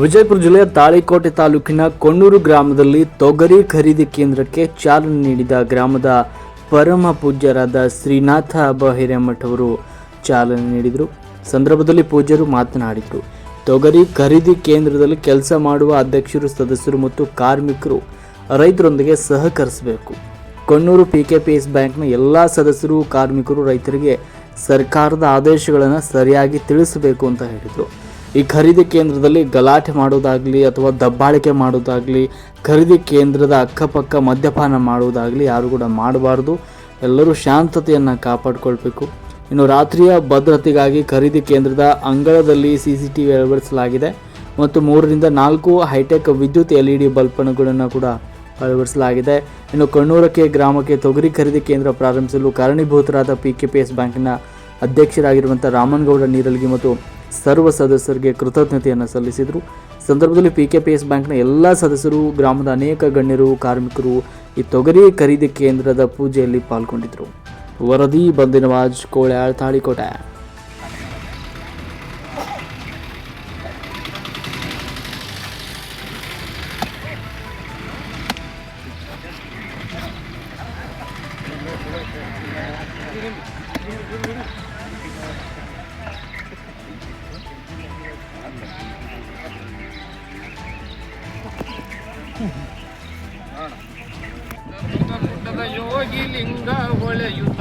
ವಿಜಯಪುರ ಜಿಲ್ಲೆಯ ತಾಳಿಕೋಟೆ ತಾಲೂಕಿನ ಕೊಣ್ಣೂರು ಗ್ರಾಮದಲ್ಲಿ ತೊಗರಿ ಖರೀದಿ ಕೇಂದ್ರಕ್ಕೆ ಚಾಲನೆ ನೀಡಿದ ಗ್ರಾಮದ ಪರಮ ಪೂಜ್ಯರಾದ ಶ್ರೀನಾಥ ಅಬ್ಬ ಹಿರೇಮಠ ಅವರು ಚಾಲನೆ ನೀಡಿದರು. ಸಂದರ್ಭದಲ್ಲಿ ಪೂಜ್ಯರು ಮಾತನಾಡಿದರು. ತೊಗರಿ ಖರೀದಿ ಕೇಂದ್ರದಲ್ಲಿ ಕೆಲಸ ಮಾಡುವ ಅಧ್ಯಕ್ಷರು, ಸದಸ್ಯರು ಮತ್ತು ಕಾರ್ಮಿಕರು ರೈತರೊಂದಿಗೆ ಸಹಕರಿಸಬೇಕು. Konnur P K P S ಬ್ಯಾಂಕ್ನ ಎಲ್ಲ ಸದಸ್ಯರು, ಕಾರ್ಮಿಕರು, ರೈತರಿಗೆ ಸರ್ಕಾರದ ಆದೇಶಗಳನ್ನು ಸರಿಯಾಗಿ ತಿಳಿಸಬೇಕು ಅಂತ ಹೇಳಿದರು. ಈ ಖರೀದಿ ಕೇಂದ್ರದಲ್ಲಿ ಗಲಾಟೆ ಮಾಡೋದಾಗಲಿ ಅಥವಾ ದಬ್ಬಾಳಿಕೆ ಮಾಡೋದಾಗಲಿ ಖರೀದಿ ಕೇಂದ್ರದ ಅಕ್ಕಪಕ್ಕ ಮದ್ಯಪಾನ ಮಾಡುವುದಾಗಲಿ ಯಾರು ಕೂಡ ಮಾಡಬಾರ್ದು. ಎಲ್ಲರೂ ಶಾಂತತೆಯನ್ನು ಕಾಪಾಡಿಕೊಳ್ಬೇಕು. ಇನ್ನು ರಾತ್ರಿಯ ಭದ್ರತೆಗಾಗಿ ಖರೀದಿ ಕೇಂದ್ರದ ಅಂಗಳದಲ್ಲಿ ಸಿ ಸಿ ಟಿ ವಿ ಅಳವಡಿಸಲಾಗಿದೆ. ಮತ್ತು ಮೂರರಿಂದ ನಾಲ್ಕು ಹೈಟೆಕ್ ವಿದ್ಯುತ್ ಎಲ್ ಇ ಡಿ ಬಲ್ಪನಗಳನ್ನು ಕೂಡ ಅಳವಡಿಸಲಾಗಿದೆ. ಇನ್ನು ಕಣ್ಣೂರಕ್ಕೆ ಗ್ರಾಮಕ್ಕೆ ತೊಗರಿ ಖರೀದಿ ಕೇಂದ್ರ ಪ್ರಾರಂಭಿಸಲು ಕಾರಣೀಭೂತರಾದ ಪಿ ಕೆ ಪಿ ಎಸ್ ಬ್ಯಾಂಕಿನ ಅಧ್ಯಕ್ಷರಾಗಿರುವಂಥ ರಾಮನಗೌಡ ನೀರಲ್ಗಿ ಮತ್ತು ಸರ್ವ ಸದಸ್ಯರಿಗೆ ಕೃತಜ್ಞತೆಯನ್ನು ಸಲ್ಲಿಸಿದರು. ಸಂದರ್ಭದಲ್ಲಿ ಪಿ ಕೆ ಪಿ ಎಸ್ ಬ್ಯಾಂಕ್ನ ಎಲ್ಲ ಸದಸ್ಯರು, ಗ್ರಾಮದ ಅನೇಕ ಗಣ್ಯರು, ಕಾರ್ಮಿಕರು ಈ ತೊಗರಿ ಖರೀದಿ ಕೇಂದ್ರದ ಪೂಜೆಯಲ್ಲಿ ಪಾಲ್ಗೊಂಡಿದ್ದರು. ವರದಿ ಬಂದಿನವಾಜ್, ಕೋಳ್ಯಾಳ್, ತಾಳಿಕೋಟೆ. ಗುಡ್ಡದ ಯೋಗಿ ಲಿಂಗ ಹೊಳೆಯುತ್ತ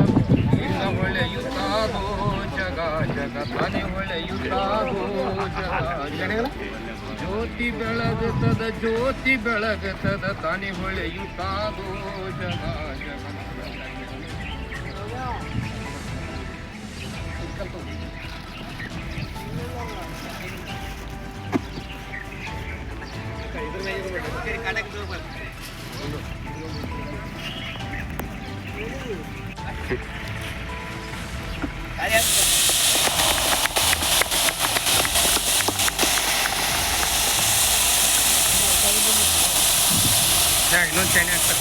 ಲಿಂಗ ಹೊಳೆಯುತ್ತಾಗೋ ಜಗ ಜಗ ತಾನೆ ಹೊಳೆಯುತ್ತಾಗೋ ಜಗ. ಜ್ಯೋತಿ ಬೆಳಗುತ್ತದ ಜ್ಯೋತಿ ಬೆಳಗುತ್ತದ ತಾನೆ ಹೊಳೆಯುತ್ತಾಗೋ ಜಗ ಜಗ ಇನ್ನೊಂದು ಚೈನಿ ಹಾಕ್ತಾರೆ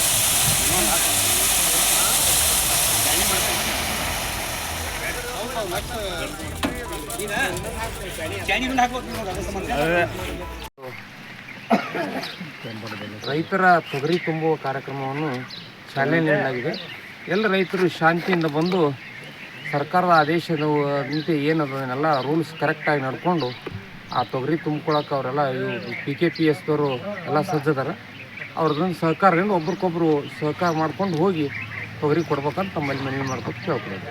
ರೈತರ ತೊಗರಿ ತುಂಬುವ ಕಾರ್ಯಕ್ರಮವನ್ನು ಚಾಲನೆ ನೀಡಲಾಗಿದೆ ಎಲ್ಲ ರೈತರು ಶಾಂತಿಯಿಂದ ಬಂದು ಸರ್ಕಾರದ ಆದೇಶದಂತೆ ಏನದನ್ನೆಲ್ಲ ರೂಲ್ಸ್ ಕರೆಕ್ಟಾಗಿ ನಡ್ಕೊಂಡು ಆ ತೊಗರಿ ತುಂಬ್ಕೊಳಕ್ಕೆ ಅವರೆಲ್ಲ ಪಿ ಕೆ ಪಿ ಎಸ್ದವರು ಎಲ್ಲ ಸಜ್ಜದಾರ. ಅವ್ರದ್ದೊಂದು ಸಹಕಾರದಿಂದ ಒಬ್ರಿಗೊಬ್ರು ಸಹಕಾರ ಮಾಡ್ಕೊಂಡು ಹೋಗಿ ತೊಗರಿ ಕೊಡ್ಬೇಕಂತ ತಮ್ಮಲ್ಲಿ ಮನವಿ ಮಾಡ್ಕೊಂಡು ಕೇಳ್ಕೊಳೋದು.